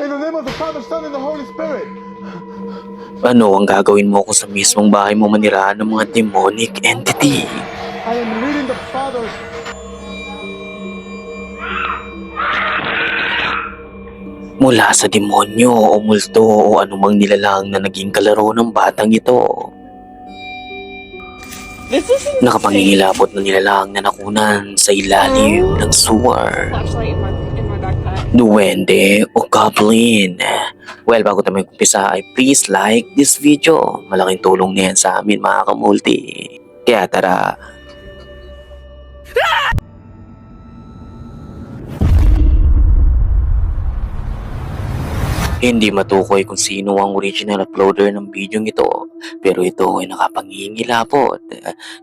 In the name of the Father, Son, and the Holy Spirit. Ano ang gagawin mo kung sa mismong bahay mo manirahan ng mga demonic entity? I am reading the Father's Mula sa demonyo o multo o anumang nilalang na naging kalaro ng batang ito. This is insane. Nakapangingilapot na nilalang na nakunan sa ilalim ng sewer. Duwende o Goblin. Well, bago tayo mag-umpisa ay please like this video. Malaking tulong na yan sa amin mga kamulti. Kaya tara. Hindi matukoy kung sino ang original uploader ng video ito, pero ito ay nakapangingilapot.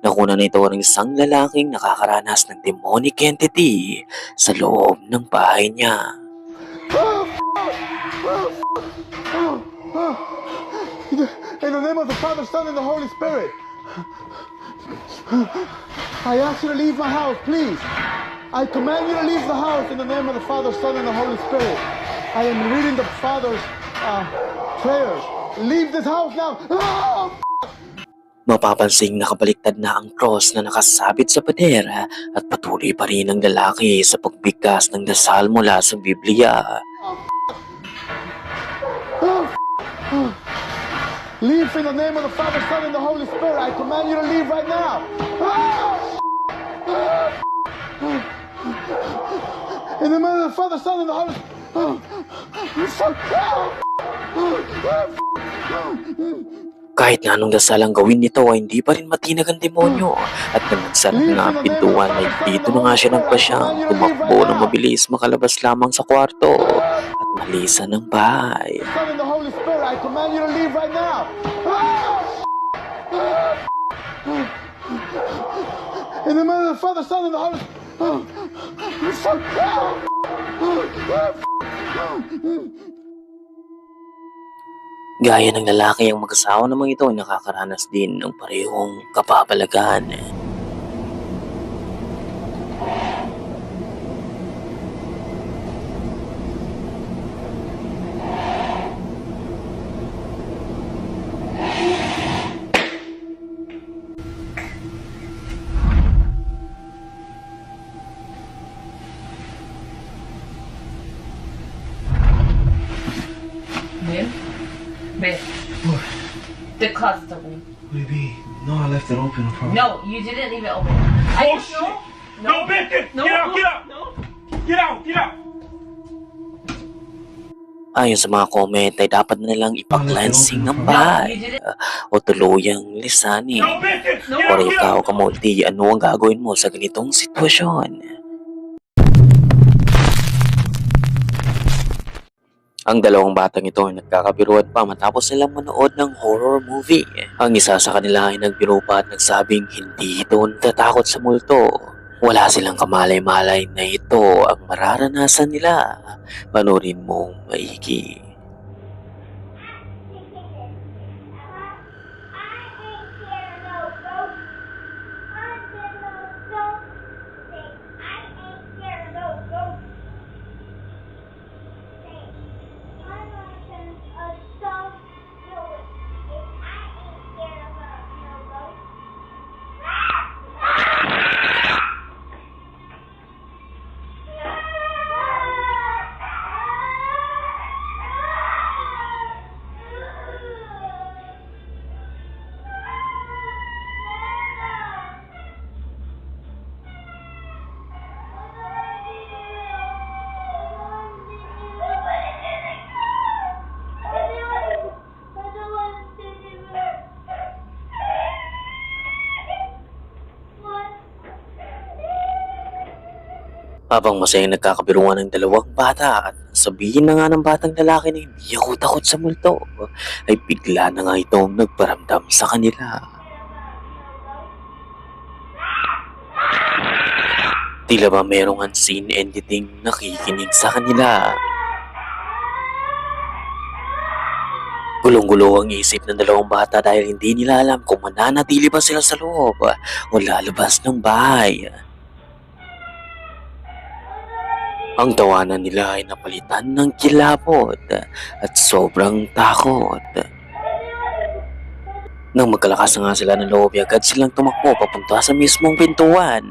Nakuna na ito ng isang lalaking nakakaranas ng demonic entity sa loob ng bahay niya. In the name of the Father, Son, and the Holy Spirit. I ask you to leave my house, please. I command you to leave the house in the name of the Father, Son, and the Holy Spirit. I am reading the Father's uh, prayers. Leave this house now. Ah! Mapapansing nakabaliktad na ang cross na nakasabit sa pader at patuloy pa rin ang lalaki sa pagbigkas ng dasal mula sa Biblia. Leave in the name of the Father, Son, and the Holy Spirit. I command you to leave right now. Ah! In the name of the Father, Son, and the Holy Kahit na anong dasal ang gawin nito ay hindi pa rin matinag ang demonyo at nang nagsara na pintuan ay dito na nga siya nagpasyang tumakbo ng mabilis makalabas lamang sa kwarto at malisan ng bahay. Spirit. Ah! In the name of the Father, Son, and the Holy Gaya ng lalaki ang mag-asawa namang ito ay nakakaranas din ng parehong kapapalagan. I. No, you didn't leave it open. I Oh, shit. No, No, bitch, get- no, get out, no, get out. No. Get out, get out. Ayon sa mga comment ay dapat na nilang ipa-cleansing ng bahay didn't. o tuluyang lisanin. No, bitch, No. get ikaw, kamulti, ano ang gagawin mo sa ganitong sitwasyon? Ang dalawang batang ito ay nagkakabiruan pa matapos nilang manood ng horror movie. Ang isa sa kanila ay nagbiro pa at nagsabing hindi ito natatakot sa multo. Wala silang kamalay-malay na ito ang mararanasan nila. Panorin mong maigi. Habang masayang nagkakabiruan ng dalawang bata at sabihin na nga ng batang lalaki na hindi ako takot sa multo, ay bigla na nga itong nagparamdam sa kanila. Tila ba merong unseen entity nakikinig sa kanila. Gulong-gulo ang isip ng dalawang bata dahil hindi nila alam kung mananatili ba sila sa loob o lalabas ng bahay. Ang tawanan nila ay napalitan ng kilapot at sobrang takot. Nang magkalakas na nga sila ng loob, agad silang tumakbo papunta sa mismong pintuan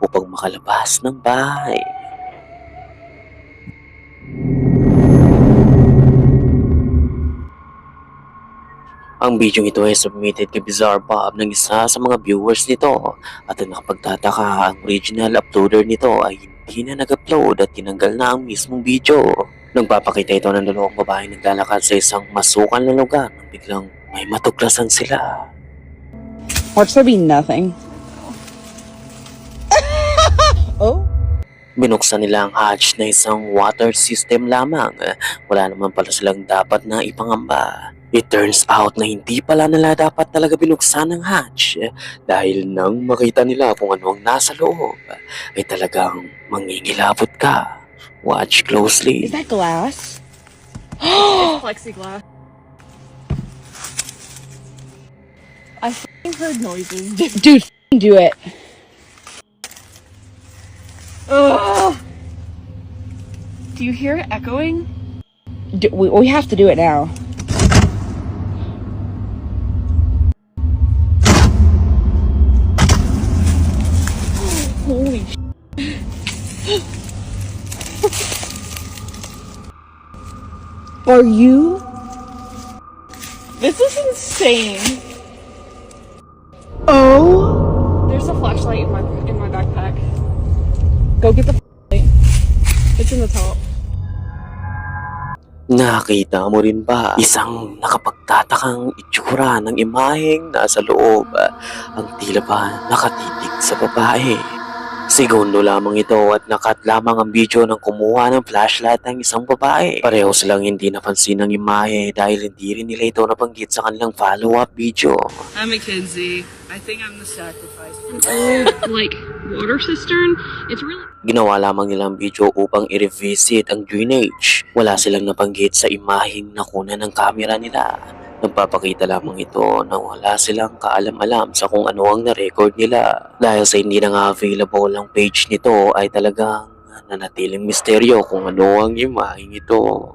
upang makalabas ng bahay. Ang video ito ay submitted kay Bizarre Bob ng isa sa mga viewers nito at ang nakapagtataka ang original uploader nito ay hindi na nag-upload at tinanggal na ang mismong video. Nagpapakita ito ng dalawang babae naglalakad sa isang masukan na lugar nang biglang may matuklasan sila. Watch there be nothing. oh? Binuksan nila ang hatch na isang water system lamang. Wala naman pala silang dapat na ipangamba. It turns out na hindi pala nila dapat talaga binuksan ang hatch dahil nang makita nila kung ano ang nasa loob ay talagang mangingilabot ka. Watch closely. Is that glass? It's plexiglass. I f***ing heard noises. Dude, f***ing do it. Ugh. Do you hear it echoing? Do, we, we have to do it now. Are you? This is insane. Oh? There's a flashlight in my in my backpack. Go get the f- It's in the top. Nakita mo rin ba isang nakapagtatakang itsura ng imaheng nasa loob ang tila ba nakatitig sa babae. Segundo lamang ito at nakat lamang ang video ng kumuha ng flashlight ng isang babae. Pareho silang hindi napansin ng imahe dahil hindi rin nila ito nabanggit sa kanilang follow-up video. I'm Mackenzie. I think I'm the sacrifice. like water cistern. It's really Ginawa lamang nilang video upang i-revisit ang drainage. Wala silang nabanggit sa imaheng nakuna ng kamera nila. Nagpapakita lamang ito na wala silang kaalam-alam sa kung ano ang na-record nila. Dahil sa hindi na nga available ang page nito ay talagang nanatiling misteryo kung ano ang imaheng ito.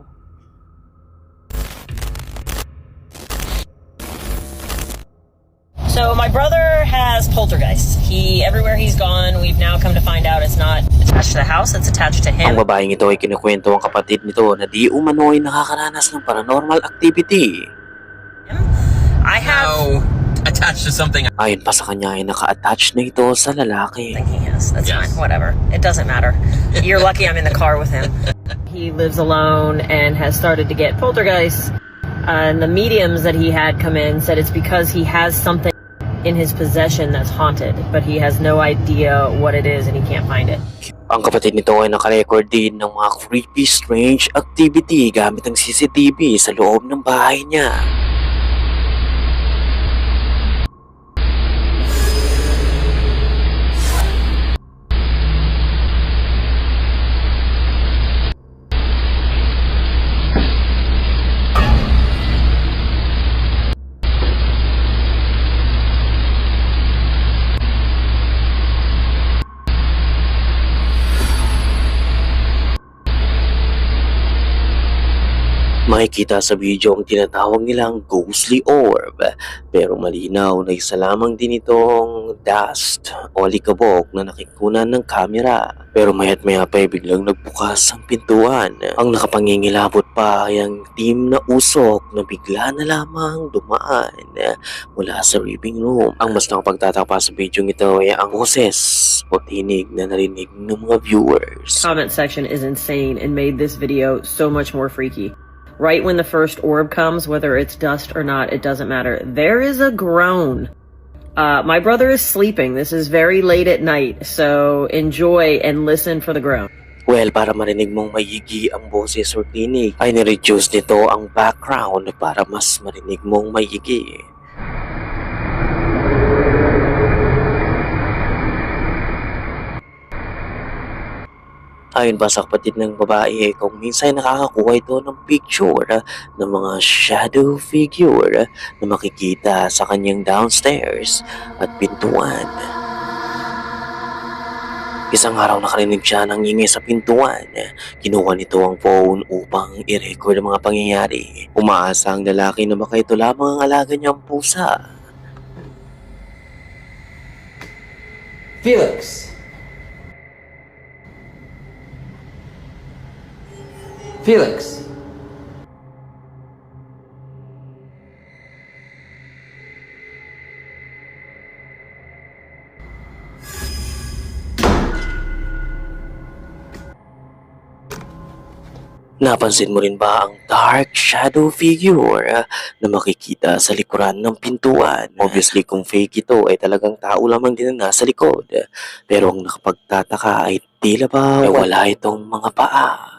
So my brother has poltergeist. He everywhere he's gone, we've now come to find out it's not attached to the house, it's attached to Ang him. babaeng ito ay kinukwento ang kapatid nito na di umano ay nakakaranas ng paranormal activity. I have attached to something Ayon pa sa kanya ay naka-attach na ito sa lalaki. I think he has. That's Yes. fine. Whatever. It doesn't matter. You're lucky I'm in the car with him. He lives alone and has started to get poltergeist. Uh, and the mediums that he had come in said it's because he has something in his possession that's haunted, but he has no idea what it is and he can't find it. Ang kapatid nito ay nakarecord din ng mga creepy strange activity gamit ang CCTV sa loob ng bahay niya. Makikita sa video ang tinatawag nilang ghostly orb pero malinaw na isa lamang din itong dust o likabok na nakikunan ng kamera. Pero mayat maya pa biglang nagbukas ang pintuan. Ang nakapangingilabot pa ay ang team na usok na bigla na lamang dumaan mula sa living room. Ang mas nakapagtataka pa sa video ito ay ang boses o tinig na narinig ng mga viewers. comment section is insane and made this video so much more freaky. Right when the first orb comes, whether it's dust or not, it doesn't matter. There is a groan. Uh, my brother is sleeping. This is very late at night, so enjoy and listen for the groan. Well, para marinig mong mayigi ang boses or tinig, ay nireduce nito ang background para mas marinig mong mayigi. Ayon pa sa kapatid ng babae, kung minsan nakakakuha ito ng picture ah, ng mga shadow figure na makikita sa kanyang downstairs at pintuan. Isang araw nakarinig siya ng ingay sa pintuan. Kinuha nito ang phone upang i-record ang mga pangyayari. Umaasa ang lalaki na baka ito lamang ang alaga niyang pusa. Felix. Felix. Napansin mo rin ba ang dark shadow figure ah, na makikita sa likuran ng pintuan? Obviously, kung fake ito ay talagang tao lamang din ang nasa likod. Pero ang nakapagtataka ay tila ba wala itong mga paa.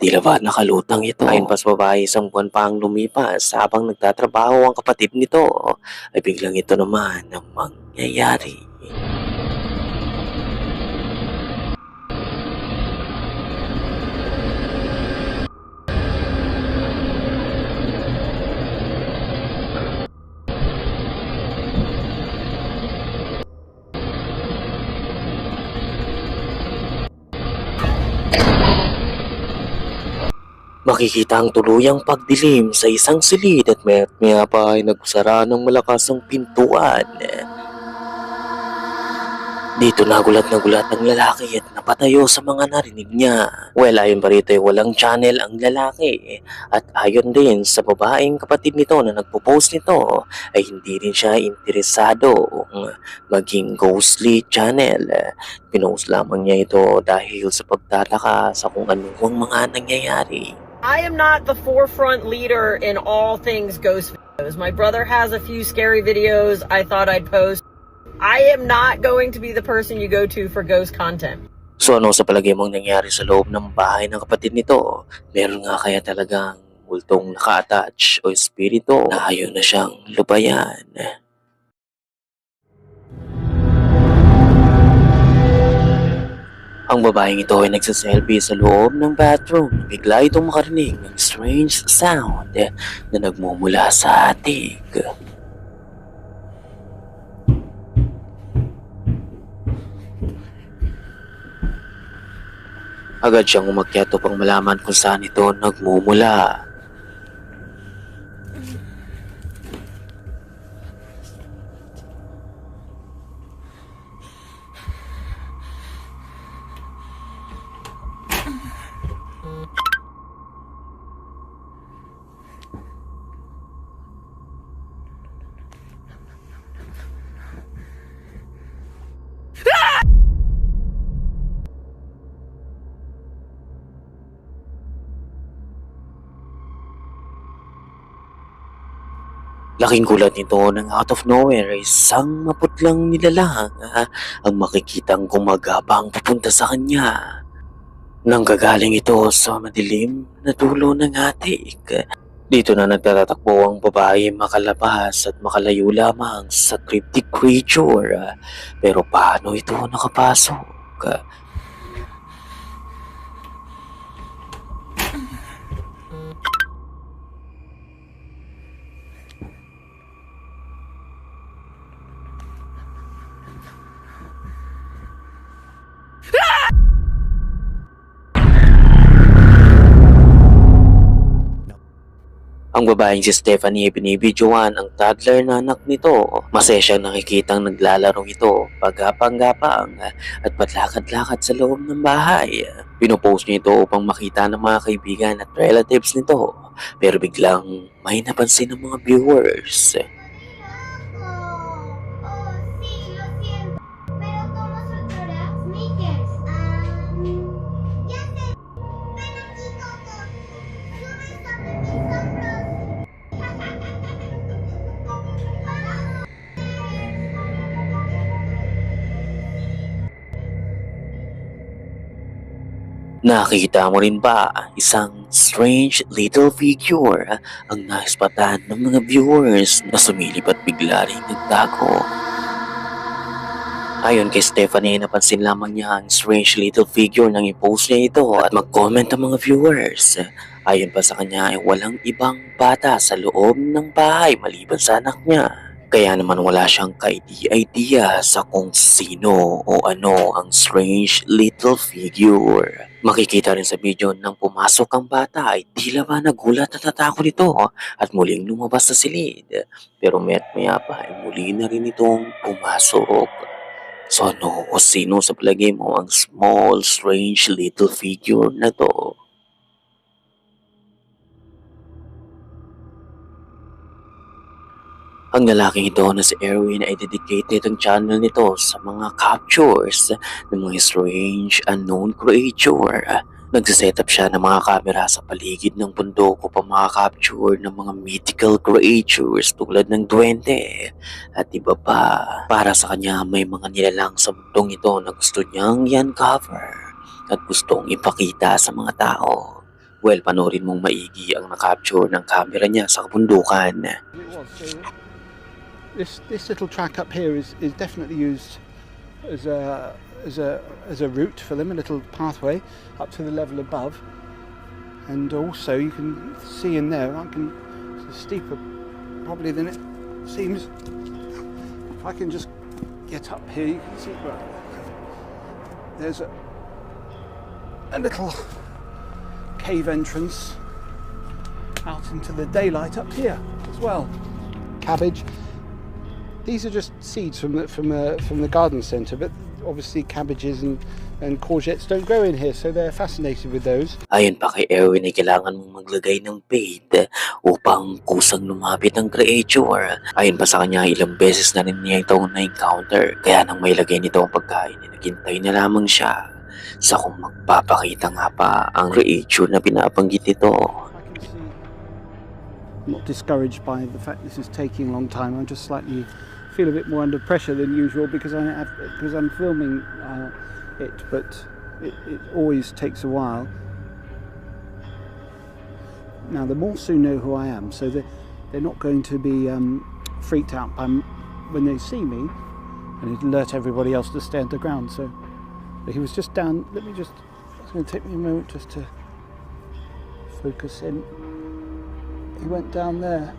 Tila ba nakalutang ito? Ayon pa sa babae, isang buwan pa ang lumipas habang nagtatrabaho ang kapatid nito ay biglang ito naman ang mangyayari. Makikita ang tuluyang pagdilim sa isang silid at maya't maya pa ay nagsara ng malakas ang pintuan. Dito nagulat na gulat ang lalaki at napatayo sa mga narinig niya. Well, ayon pa rito ay walang channel ang lalaki. At ayon din sa babaeng kapatid nito na nagpo-post nito ay hindi rin siya interesado maging ghostly channel. Pinost lamang niya ito dahil sa pagtataka sa kung ano ang mga nangyayari. I am not the forefront leader in all things ghost videos. My brother has a few scary videos I thought I'd post. I am not going to be the person you go to for ghost content. So ano sa palagay mong nangyari sa loob ng bahay ng kapatid nito? Meron nga kaya talagang multong naka-attach o espiritu na ayaw na siyang lubayan. Ang babaeng ito ay nagsaselfie sa loob ng bathroom. Bigla itong makarinig ng strange sound na nagmumula sa atik. Agad siyang umakyat upang malaman kung saan ito nagmumula. Laking gulat nito nang out of nowhere isang maputlang nilalang ah, ang makikitang gumagabang papunta sa kanya. Nang gagaling ito sa madilim na dulo ng atik. Dito na nagtatatakbo ang babae makalabas at makalayo lamang sa cryptic creature. Pero paano ito nakapasok? Ang babaeng si Stephanie binibidyoan ang toddler na anak nito. Masaya siyang nakikitang naglalaro ito, paggapang-gapang at patlakad-lakad sa loob ng bahay. Pinopost niya ito upang makita ng mga kaibigan at relatives nito. Pero biglang may napansin ng mga viewers. Nakita mo rin ba isang strange little figure ang naispatan ng mga viewers na sumilip at bigla rin nagtago? Ayon kay Stephanie, napansin lamang niya ang strange little figure nang i-post niya ito at mag-comment ang mga viewers. Ayon pa sa kanya ay walang ibang bata sa loob ng bahay maliban sa anak niya. Kaya naman wala siyang ka-idea sa kung sino o ano ang strange little figure. Makikita rin sa video nang pumasok ang bata ay tila ba nagulat at natakot ito at muling lumabas sa silid. Pero met maya pa ay muli na rin itong pumasok. So ano o sino sa palagay mo ang small strange little figure na to? Ang lalaking ito na si Erwin ay dedicated ang channel nito sa mga captures ng mga strange unknown creature. Nagsiset up siya ng mga kamera sa paligid ng bundok upang makaka-capture ng mga mythical creatures tulad ng duwende at iba pa. Para sa kanya may mga nilalang sa mundong ito na gusto niyang i-uncover at gustong ipakita sa mga tao. Well, panoorin mong maigi ang na-capture ng camera niya sa kabundukan. This this little track up here is, is definitely used as a as a as a route for them, a little pathway up to the level above. And also you can see in there, I can it's steeper probably than it seems. If I can just get up here, you can see there's a a little cave entrance out into the daylight up here as well. Cabbage. These are just seeds from the from the from the garden centre, but obviously cabbages and, and courgettes don't grow in here, so they're fascinated with those. Ayon pa kay Erwin ay kailangan mong maglagay ng bait upang kusang lumapit ang creature. Ayon pa sa kanya ilang beses na rin niya itong na-encounter. Kaya nang may lagay nito ang pagkain ay naghintay na lamang siya sa kung magpapakita nga pa ang creature na pinapanggit ito. I'm not discouraged by the fact this is taking a long time. I'm just slightly feel a bit more under pressure than usual because I have because I'm filming uh, it, but it, it always takes a while. Now the Morsu know who I am, so they're, they're not going to be um, freaked out by when they see me, and it alert everybody else to stay underground. So he was just down. Let me just. It's going to take me a moment just to focus in. He went down there.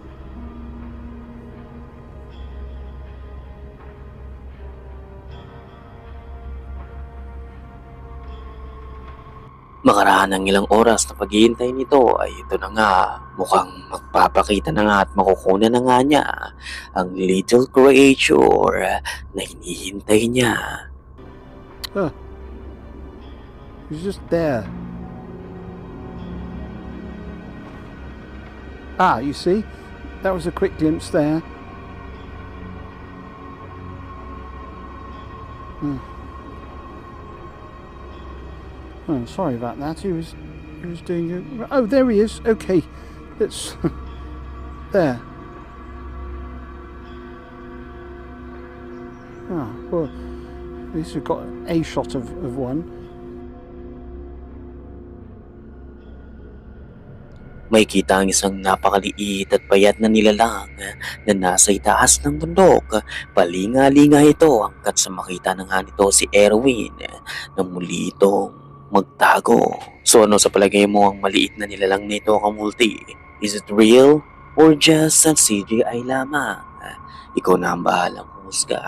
Makaraan ng ilang oras na paghihintay nito ay ito na nga mukhang magpapakita na nga at makukunan na nga niya ang little creature na hinihintay niya. He was just there. Ah, you see? That was a quick glimpse there. Hmm. Oh, sorry about that. He was he was doing. Oh, there he is. Okay. That's there. Ah, well, at least we've got a shot of, of one. May kita ang isang napakaliit at payat na nilalang na nasa itaas ng bundok. Palinga-linga ito hanggat sa makita na nga nito si Erwin na muli itong magtago. So ano sa palagay mo ang maliit na nilalang nito kamulti? Is it real or just a CGI lamang? Ikaw na ang bahalang husga.